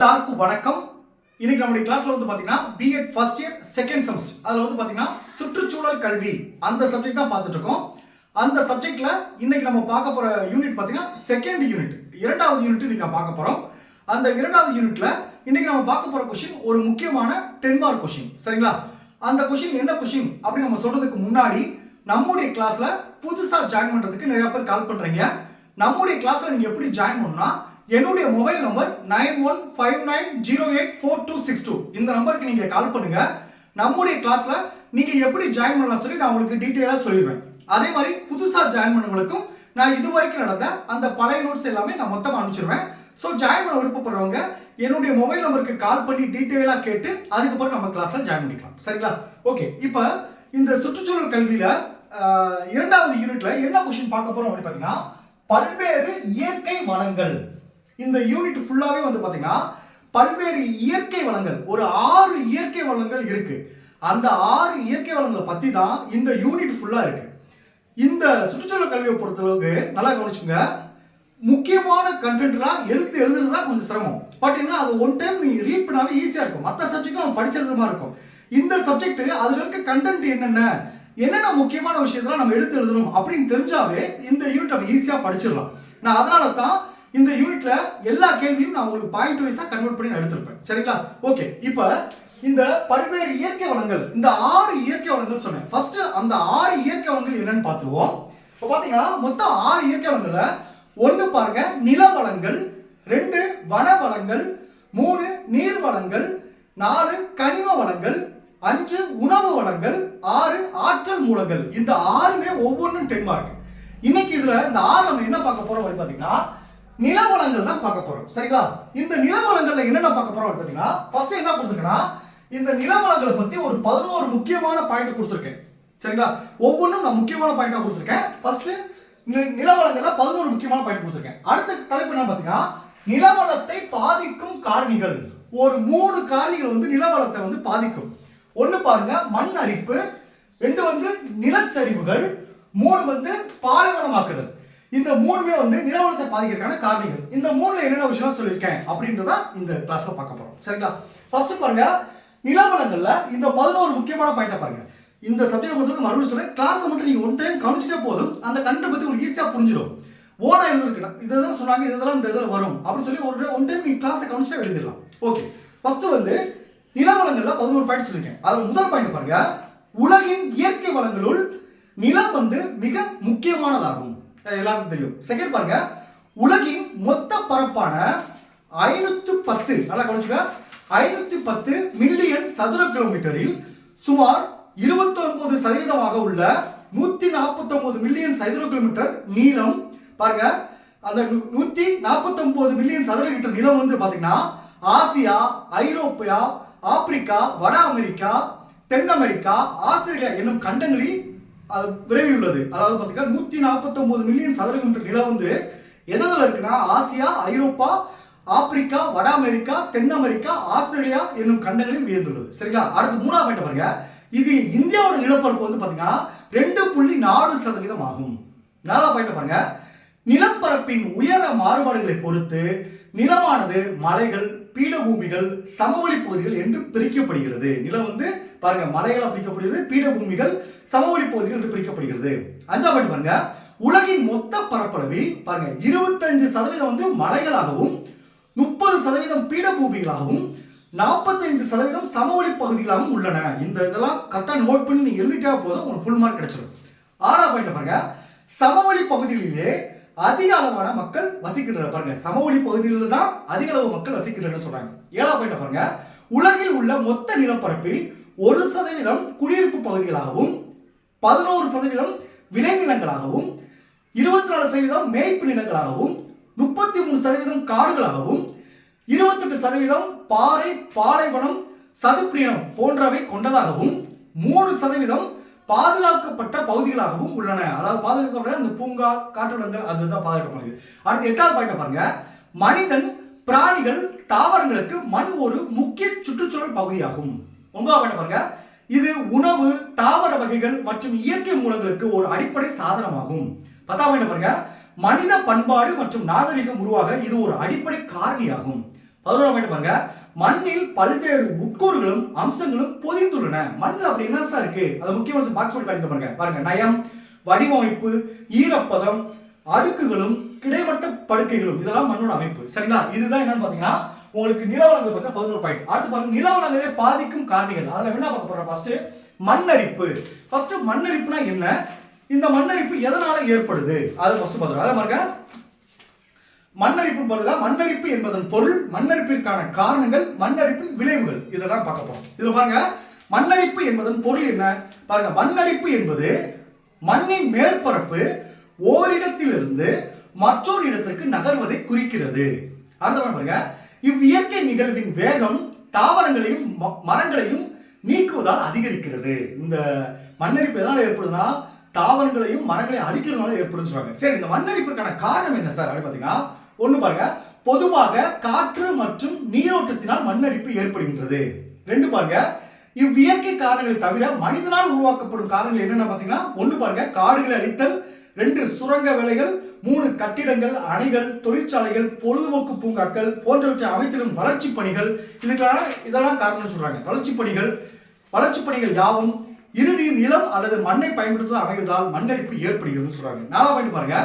எல்லாருக்கும் வணக்கம். இன்னைக்கு நம்முடைய கிளாஸ்ல வந்து பாத்தீங்கன்னா BEd first year second semester அதுல வந்து பாத்தீங்கன்னா சுற்றுச்சூழல் கல்வி. அந்த சப்ஜெக்ட் தான் பார்த்துட்டு இருக்கோம். அந்த சப்ஜெக்ட்ல இன்னைக்கு நம்ம பார்க்க போற யூனிட் பாத்தீங்கன்னா செகண்ட் யூனிட் இரண்டாவது யூனிட் இன்னைக்கு நம்ம பார்க்க போறோம். அந்த இரண்டாவது யூனிட்ல இன்னைக்கு நம்ம பார்க்க போற கொஸ்டின் ஒரு முக்கியமான டென் மார்க் கொஸ்டின் சரிங்களா? அந்த கொஸ்டின் என்ன கொஸ்டின் அப்படின்னு நம்ம சொல்றதுக்கு முன்னாடி நம்முடைய கிளாஸ்ல புதுசா ஜாயின் பண்றதுக்கு நிறைய பேர் கால் பண்றீங்க. நம்முடைய கிளாஸ்ல நீங்க எப்படி ஜாயின் பண்ணணும்னா என்னுடைய mobile number nine one five nine zero eight four two six two. இந்த நம்பருக்கு நீங்கள் கால் பண்ணுங்க. நம்முடைய கிளாஸில் நீங்கள் எப்படி ஜாயின் பண்ணலாம் சொல்லி நான் உங்களுக்கு டீட்டெயிலாக சொல்லிடுவேன் அதே மாதிரி புதுசாக ஜாயின் பண்ணவங்களுக்கும் நான் இது வரைக்கும் நடந்த அந்த பழைய நோட்ஸ் எல்லாமே நான் மொத்தமாக அனுப்பிச்சிருவேன். ஸோ ஜாயின் பண்ண விருப்பப்படுறவங்க என்னுடைய மொபைல் நம்பருக்கு கால் பண்ணி டீட்டெயிலாக கேட்டு அதுக்கப்புறம் நம்ம கிளாஸில் ஜாயின் பண்ணிக்கலாம். சரிங்களா? ஓகே இப்போ இந்த சுற்றுச்சூழல் கல்வியில் இரண்டாவது யூனிட்ல என்ன கொஸ்டின் பார்க்க போறோம் அப்படின்னு பார்த்தீங்கன்னா பல்வேறு இயற்கை வளங்கள். இந்த யூனிட் ஃபுல்லாகவே வந்து பார்த்தீங்கன்னா பல்வேறு இயற்கை வளங்கள் ஒரு ஆறு இயற்கை வளங்கள் இருக்கு. அந்த ஆறு இயற்கை வளங்களை பற்றி தான் இந்த யூனிட் ஃபுல்லாக இருக்கு. இந்த சுற்றுச்சூழல் கல்வியை பொறுத்தளவுக்கு நல்லா கவனிச்சுங்க முக்கியமான கண்டென்ட்லாம் எடுத்து எழுதுறது தான் கொஞ்சம் சிரமம். பட் என்ன அது ஒன் டைம் நீ ரீட் பண்ணாவே ஈஸியாக இருக்கும். மற்ற சப்ஜெக்ட்லாம் நம்ம படிச்சிருக்கிற மாதிரி இருக்கும். இந்த சப்ஜெக்ட் அதில் இருக்க கண்டென்ட் என்னென்ன? என்னென்ன முக்கியமான விஷயத்தெல்லாம் நம்ம எடுத்து எழுதணும் அப்படின்னு தெரிஞ்சாவே இந்த யூனிட் நம்ம ஈஸியாக படிச்சிடலாம். நான் அதனால தான் இந்த யூனிட்ல எல்லா கேள்வியும் நான் உங்களுக்கு பாயிண்ட் வைஸா கன்வெர்ட் பண்ணி நான் எடுத்திருப்பேன். சரிங்களா? ஓகே இப்போ இந்த பல்வேறு இயற்கை வளங்கள் இந்த ஆறு இயற்கை வளங்கள் சொன்னேன். ஃபர்ஸ்ட் அந்த ஆறு இயற்கை வளங்கள் என்னன்னு பார்த்துருவோம். இப்போ பார்த்தீங்கன்னா மொத்தம் ஆறு இயற்கை வளங்கள்ல ஒன்று பாருங்க நில வளங்கள் ரெண்டு வன வளங்கள் மூணு நீர் வளங்கள் நாலு கனிம வளங்கள் அஞ்சு உணவு வளங்கள் ஆறு ஆற்றல் மூலங்கள். இந்த ஆறுமே ஒவ்வொன்றும் டென் மார்க் இன்னைக்கு இதுல இந்த ஆறு நம்ம என்ன பார்க்க போறோம் அப்படின்னு பாத்தீங்கன்னா நிலவளங்கள் தான் பார்க்க போறோம். சரிங்களா? இந்த நிலவளங்கள்ல என்னென்ன பார்க்க போறோம் அப்படின்னு ஃபர்ஸ்ட் என்ன கொடுத்துருக்கேன்னா இந்த நிலவளங்களை பத்தி ஒரு பதினோரு முக்கியமான பாயிண்ட் கொடுத்துருக்கேன். சரிங்களா? ஒவ்வொன்றும் நான் முக்கியமான பாயிண்டா கொடுத்துருக்கேன். ஃபர்ஸ்ட் நிலவளங்கள்ல பதினோரு முக்கியமான பாயிண்ட் கொடுத்துருக்கேன். அடுத்த தலைப்பு என்ன பாத்தீங்கன்னா நிலவளத்தை பாதிக்கும் காரணிகள். ஒரு மூணு காரணிகள் வந்து நிலவளத்தை வந்து பாதிக்கும். ஒன்று பாருங்க மண் அரிப்பு ரெண்டு வந்து நிலச்சரிவுகள் மூணு வந்து பாலைவனமாக்குதல். இந்த மூணுமே வந்து நிலவரத்தை பாதிக்கிறதுக்கான காரணங்கள் இந்த மூணுல என்னென்ன விஷயம் சொல்லியிருக்கேன் அப்படின்றத இந்த கிளாஸ்ல பார்க்க போறோம். சரிங்களா? ஃபர்ஸ்ட் பாருங்க நிலவளங்கள்ல இந்த பதினோரு முக்கியமான பாயிண்டை பாருங்க. இந்த சப்ஜெக்ட் பொறுத்தவரைக்கும் மறுபடியும் சொல்றேன் கிளாஸ் மட்டும் நீங்க ஒன் டைம் கவனிச்சிட்டே போதும் அந்த கண்டை பத்தி உங்களுக்கு ஈஸியா புரிஞ்சிடும். ஓனா எழுதிருக்கணும் இதெல்லாம் சொன்னாங்க இதெல்லாம் இந்த இதில் வரும் அப்படின்னு சொல்லி ஒரு ஒன் டைம் நீங்க கிளாஸை கவனிச்சா எழுதிடலாம். ஓகே ஃபர்ஸ்ட் வந்து நிலவளங்கள்ல பதினோரு பாயிண்ட் சொல்லியிருக்கேன். அதில் முதல் பாயிண்ட் பாருங்க உலகின் இயற்கை வளங்களுள் நிலம் வந்து மிக முக்கியமானதாகும். எல்லாருக்கும் தெரியும். செகண்ட் பாருங்க. உலகின் மொத்த பரப்பான ஐநூத்து பத்து நல்லா கவனிச்சுக்க ஐநூத்தி பத்து மில்லியன் சதுர கிலோமீட்டரில் சுமார் 29% சதவீதமாக உள்ள நூத்தி நாற்பத்தொன்பது மில்லியன் சதுர கிலோமீட்டர் நீளம் பாருங்க. அந்த நூ- நூத்தி நாற்பத்தொன்பது மில்லியன் சதுர கிலோமீட்டர் நிலம் வந்து பாத்தீங்கன்னா ஆசியா ஐரோப்பியா ஆப்பிரிக்கா வட அமெரிக்கா தென் அமெரிக்கா ஆஸ்திரேலியா என்னும் கண்டங்களில் விரைவி உள்ளது அதாவது பார்த்தீங்கன்னா நூத்தி நாற்பத்தொன்பது மில்லியன் சதுர கிலோமீட்டர் நிலம் வந்து எதில் இருக்குன்னா ஆசியா ஐரோப்பா ஆப்பிரிக்கா வட அமெரிக்கா தென் அமெரிக்கா ஆஸ்திரேலியா என்னும் கண்டங்களில் வியந்துள்ளது. சரிங்களா? அடுத்து மூணாம் பாயிண்ட் பாருங்க. இதில் இந்தியாவோட நிலப்பரப்பு வந்து பார்த்தீங்கன்னா ரெண்டு புள்ளி நாலு சதவீதம் ஆகும். நாலாவது பாயிண்ட் பாருங்க. நிலப்பரப்பின் உயர மாறுபாடுகளை பொறுத்து நிலமானது மலைகள் பீடபூமிகள் சமவெளி பகுதிகள் என்று பிரிக்கப்படுகிறது. நிலம் வந்து பாருங்க மலைகளாக பிரிக்கப்படுகிறது பீடபூமிகள் சமவெளி பகுதிகள் என்று பிரிக்கப்படுகிறது. அஞ்சாம் பாயிண்ட் பாருங்க. உலகின் மொத்த பரப்பளவில் பாருங்க இருபத்தஞ்சு சதவீதம் வந்து மலைகளாகவும் முப்பது சதவீதம் பீடபூமிகளாகவும் நாற்பத்தைந்து சதவீதம் சமவெளி பகுதிகளாகவும் உள்ளன. இந்த இதெல்லாம் கரெக்டாக நோட் பண்ணி நீங்கள் எழுதிட்டா போதும் உங்களுக்கு ஃபுல் மார்க் கிடைச்சிடும் ஆறாம் பாயிண்ட் பாருங்க. சமவெளி பகுதிகளிலே அதிக அளவான மக்கள் வசிக்கின்றனர். பாருங்க சமவெளி பகுதிகளில் தான் அதிக அளவு மக்கள் வசிக்கின்றனர் சொல்றாங்க. ஏழாம் பாயிண்ட் பாருங்க. உலகில் உள்ள மொத்த நிலப்பரப்பில் ஒரு சதவீதம் குடியிருப்பு பகுதிகளாகவும் பதினோரு சதவீதம் விளைநிலங்களாகவும் இருபத்தி நாலு சதவீதம் மேய்ப்பு நிலங்களாகவும் முப்பத்தி மூணு சதவீதம் காடுகளாகவும் இருபத்தெட்டு சதவீதம் பாறை பாலைவனம் சதுப்பிரியம் போன்றவை கொண்டதாகவும் மூணு சதவீதம் பாதுகாக்கப்பட்ட பகுதிகளாகவும் உள்ளன. அதாவது பாதுகாக்கப்பட்ட அந்த பூங்கா காட்டுவிலங்குகள் அதுதான் பாதுகாக்கப்படுது. அடுத்து எட்டாவது பாயிண்ட் பாருங்க. மனிதன் பிராணிகள் தாவரங்களுக்கு மண் ஒரு முக்கிய சுற்றுச்சூழல் பகுதியாகும். ஒன்பதாம் பாயிண்ட் பாருங்க. இது உணவு தாவர வகைகள் மற்றும் இயற்கை மூலங்களுக்கு ஒரு அடிப்படை சாதனமாகும். பத்தாம் பாயிண்ட் பாருங்க. மனித பண்பாடு மற்றும் நாகரிகம் உருவாக இது ஒரு அடிப்படை காரணியாகும். பதினோராம் பாயிண்ட் பாருங்க. மண்ணில் பல்வேறு உட்கூறுகளும் அம்சங்களும் பொதிந்துள்ளன. மண்ணில் அப்படி என்ன சார் இருக்கு? அது முக்கியமான பாக்ஸ் போட்டு பாருங்க. பாருங்க. நயம் வடிவமைப்பு ஈரப்பதம் அடுக்குகளும் கிடைமட்ட படுக்கைகளும் இதெல்லாம் மண்ணோட அமைப்பு. சரிங்களா? இதுதான் என்னன்னு பாத்தீங்கன்னா உங்களுக்கு நிலவளங்கள் பத்தி பதினோரு பாயிண்ட் அடுத்து பாருங்க நிலவளங்களே பாதிக்கும் காரணிகள். அதுல என்ன பார்க்க போறோம்? ஃபர்ஸ்ட் மண்ணரிப்பு. ஃபர்ஸ்ட் மண்ணரிப்புனா என்ன? இந்த மண்ணரிப்பு எதனால ஏற்படுது? அது ஃபர்ஸ்ட் பாத்துறோம் அதை பாருங்க. மண்ணரிப்பு பாருங்க. மண்ணரிப்பு என்பதன் பொருள் மண்ணரிப்பிற்கான காரணங்கள் மண்ணரிப்பின் விளைவுகள். இதெல்லாம் பார்க்க போறோம். இதுல பாருங்க மண்ணரிப்பு என்பதன் பொருள் என்ன? பாருங்க மண்ணரிப்பு என்பது மண்ணின் மேற்பரப்பு ஓரிடத்திலிருந்து மற்றொரு இடத்திற்கு நகர்வதை குறிக்கிறது. அடுத்த பாருங்க. இவ்வியற்கை நிகழ்வின் வேகம் தாவரங்களையும் ம- மரங்களையும் நீக்குவதால் அதிகரிக்கிறது. இந்த மண்ணரிப்பு எதனால ஏற்படுதுன்னா தாவரங்களையும் மரங்களையும் அழிக்கிறதுனால ஏற்படுதுன்னு சொல்றாங்க. சரி இந்த மண்ணரிப்புக்கான காரணம் என்ன சார்? அப்படின்னு பார்த்தீங்கன்னா ஒண்ணு பாருங்க. பொதுவாக காற்று மற்றும் நீரோட்டத்தினால் மண்ணரிப்பு ஏற்படுகின்றது. ரெண்டு பாருங்க. இவ்வியற்கை காரணங்களை தவிர மனிதனால் உருவாக்கப்படும் காரணங்கள் என்னென்ன பார்த்தீங்கன்னா ஒன்று பாருங்க. காடுகளை அழித்தல் ரெண்டு சுரங்க வேலைகள் மூணு கட்டிடங்கள் அணைகள் தொழிற்சாலைகள் பொழுதுபோக்கு பூங்காக்கள் போன்றவற்றை அமைத்திடும் வளர்ச்சி பணிகள். இதுக்கான இதெல்லாம் காரணம்னு சொல்றாங்க. வளர்ச்சி பணிகள் வளர்ச்சி பணிகள் யாவும் இறுதியில் நிலம் அல்லது மண்ணை பயன்படுத்துவது அமைவதால் மண்ணரிப்பு ஏற்படுகிறதுன்னு சொல்றாங்க. நாலாம் பாயிண்ட் பாருங்க.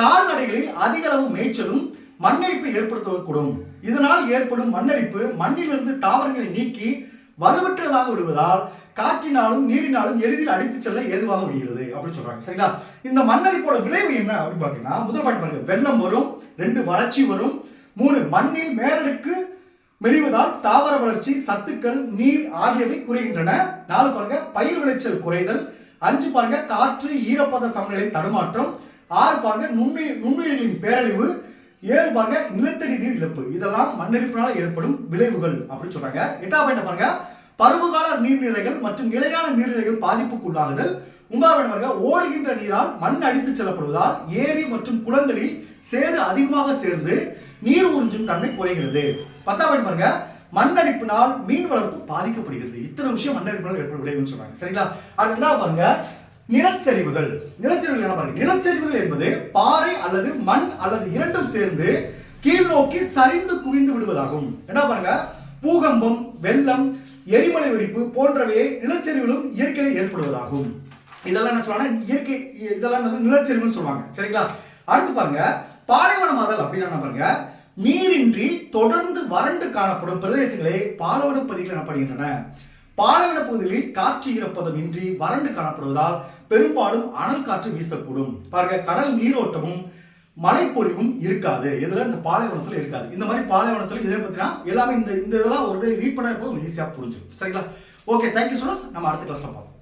கால்நடைகளில் அதிக அளவு மேய்ச்சலும் மண்ணரிப்பை ஏற்படுத்தக்கூடும் இதனால் ஏற்படும் மண்ணரிப்பு மண்ணிலிருந்து தாவரங்களை நீக்கி வலுவற்றதாக விடுவதால் காற்றினாலும் நீரினாலும் எளிதில் அடித்துச் செல்ல ஏதுவாக விடுகிறது அப்படின்னு சொல்றாங்க. சரிங்களா? இந்த மண்ணரிப்போட விளைவு என்ன அப்படின்னு பார்த்தீங்கன்னா முதல் பாயிண்ட் பாருங்க. வெள்ளம் வரும் ரெண்டு வறட்சி வரும் மூணு மண்ணில் மேலடுக்கு மெலிவதால் தாவர வளர்ச்சி சத்துக்கள் நீர் ஆகியவை குறைகின்றன. நாலு பாருங்க பயிர் விளைச்சல் குறைதல். அஞ்சு பாருங்க காற்று ஈரப்பத சமநிலை தடுமாற்றம். ஆறு பாருங்க நுண்ணுயிர் நுண்ணுயிர்களின் பேரழிவு. ஏழு பாருங்க நிலத்தடி நீர் இழப்பு. இதெல்லாம் மண்ணரிப்பினால் ஏற்படும் விளைவுகள் அப்படின்னு சொல்றாங்க. எட்டாம் பாயிண்ட் பாருங்க. பருவகால நீர்நிலைகள் மற்றும் நிலையான நீர்நிலைகள் பாதிப்புக்குள்ளாகுதல். ஒன்பதாம் பாருங்க. ஓடுகின்ற நீரால் மண் அடித்து செல்லப்படுவதால் ஏரி மற்றும் குளங்களில் சேறு அதிகமாக சேர்ந்து நீர் உறிஞ்சும் தன்மை குறைகிறது. பத்தாம் பாயிண்ட் பாருங்க. மண்ணரிப்பினால் மீன் வளர்ப்பு பாதிக்கப்படுகிறது. இத்தனை விஷயம் மண்ணரிப்பினால் ஏற்படும் விளைவுன்னு சொல்றாங்க. சரிங்களா? அடுத்து என்ன பாருங்க. நிலச்சரிவுகள். நிலச்சரிவுகள் என்ன பாருங்க? நிலச்சரிவுகள் என்பது பாறை அல்லது மண் அல்லது இரண்டும் சேர்ந்து கீழ் நோக்கி சரிந்து குவிந்து விடுவதாகும். என்ன பாருங்க? பூகம்பம் வெள்ளம் எரிமலை வெடிப்பு போன்றவையை நிலச்சரிவுகளும் இயற்கையிலே ஏற்படுவதாகும். இதெல்லாம் என்ன சொல்றாங்க இயற்கை இதெல்லாம் நிலச்சரிவுன்னு சொல்லுவாங்க. சரிங்களா? அடுத்து பாருங்க பாலைவனமாதல் அப்படின்னா என்ன பாருங்க? நீரின்றி தொடர்ந்து வறண்டு காணப்படும் பிரதேசங்களே பாலைவன பகுதிகள் எனப்படுகின்றன. பாலைவன பகுதிகளில் காற்று ஈரப்பதம் இன்றி வறண்டு காணப்படுவதால் பெரும்பாலும் அனல் காற்று வீசக்கூடும். பாருங்க கடல் நீரோட்டமும் மழைப்பொழிவும் இருக்காது. இதுல இந்த பாலைவனத்துல இருக்காது. இந்த மாதிரி பாலைவனத்துல இதை பத்தினா எல்லாமே இந்த இந்த இதெல்லாம் ஒரு ரீட் பண்ண போது ஈஸியா புரிஞ்சிடும். சரிங்களா? ஓகே தேங்க்யூ மச் நம்ம அடுத்த கிளாஸ்ல பார்ப்போம்.